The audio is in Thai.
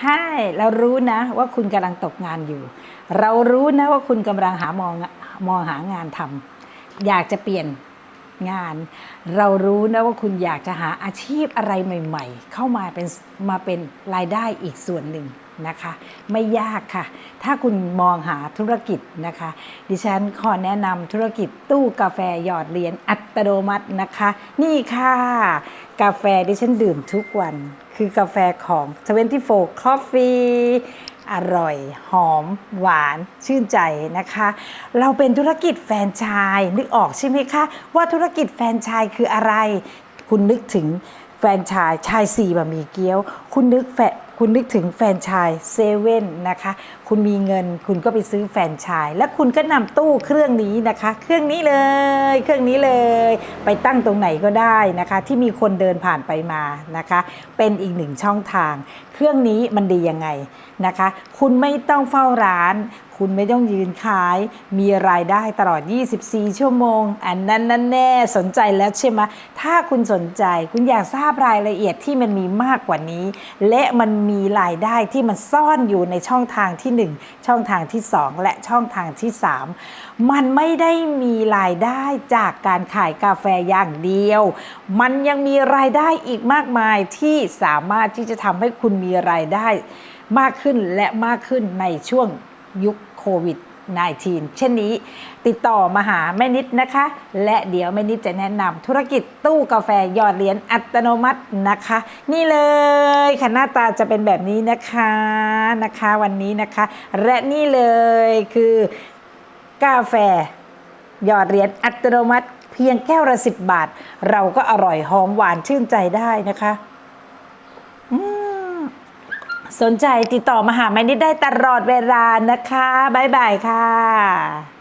ใช่เรารู้นะว่าคุณกำลังตกงานอยู่ เรารู้นะว่าคุณกำลังหามองมองหางานทำอยากจะเปลี่ยนงาน เรารู้นะว่าคุณอยากจะหาอาชีพอะไรใหม่ ๆ เข้ามาเป็นมาเป็นรายได้อีกส่วนหนึ่งนะคะ ไม่ยากค่ะ ถ้าคุณมองหาธุรกิจนะคะ ดิฉันขอแนะนำธุรกิจตู้กาแฟหยอดเหรียญอัตโนมัตินะคะ นี่ค่ะ กาแฟที่ฉันดื่มทุกวัน คือกาแฟของ 24 Coffee อร่อย หอม หวาน ชื่นใจนะคะ เราเป็นธุรกิจแฟนชาย นึกออกใช่ไหมคะ ว่าธุรกิจแฟนชายคืออะไร คุณนึกถึงแฟนชายชายสี่บะหมี่เกี๊ยวคุณนึกแฟคุณนึกถึงแฟนชายเซเว่นนะคะ คุณมีเงินคุณก็ไปซื้อแฟนชาย และคุณก็นำตู้เครื่องนี้นะคะ เครื่องนี้เลย เครื่องนี้เลย ไปตั้งตรงไหนก็ได้นะคะ ที่มีคนเดินผ่านไปมานะคะ เป็นอีกหนึ่งช่องทาง เครื่องนี้มันดียังไงนะคะ คุณไม่ต้องเฝ้าร้านคุณไม่ต้องยืนขาย มีรายได้ตลอด 24 ชั่วโมง อันนั้นนั่นแน่สนใจแล้วใช่ไหมถ้าคุณสนใจ คุณอยากทราบรายละเอียดที่มันมีมากกว่านี้และมันมีรายได้ที่มันซ่อนอยู่ในช่องทางที่ 1 ช่องทางที่ 2 และช่องทางที่ 3 มันไม่ได้มีรายได้จากการขายกาแฟอย่างเดียว มันยังมีรายได้อีกมากมายที่สามารถที่จะทำให้คุณมีรายได้มากขึ้นและมากขึ้นในช่วงยุคโควิด -19 เช่นนี้ ติดต่อมาหาแม่นิดนะคะ และเดี๋ยวแม่นิดจะแนะนำธุรกิจตู้กาแฟหยอดเหรียญอัตโนมัตินะคะ นี่เลยค่ะหน้าตาจะเป็นแบบนี้นะคะนะคะวันนี้นะคะ และนี่เลยคือกาแฟหยอดเหรียญอัตโนมัติ เพียงแก้วละสิบบาท เราก็อร่อยหอมหวานชื่นใจได้นะคะ สนใจติดต่อมาหาแม่นิดได้ตลอดเวลานะคะ บ๊ายบายค่ะ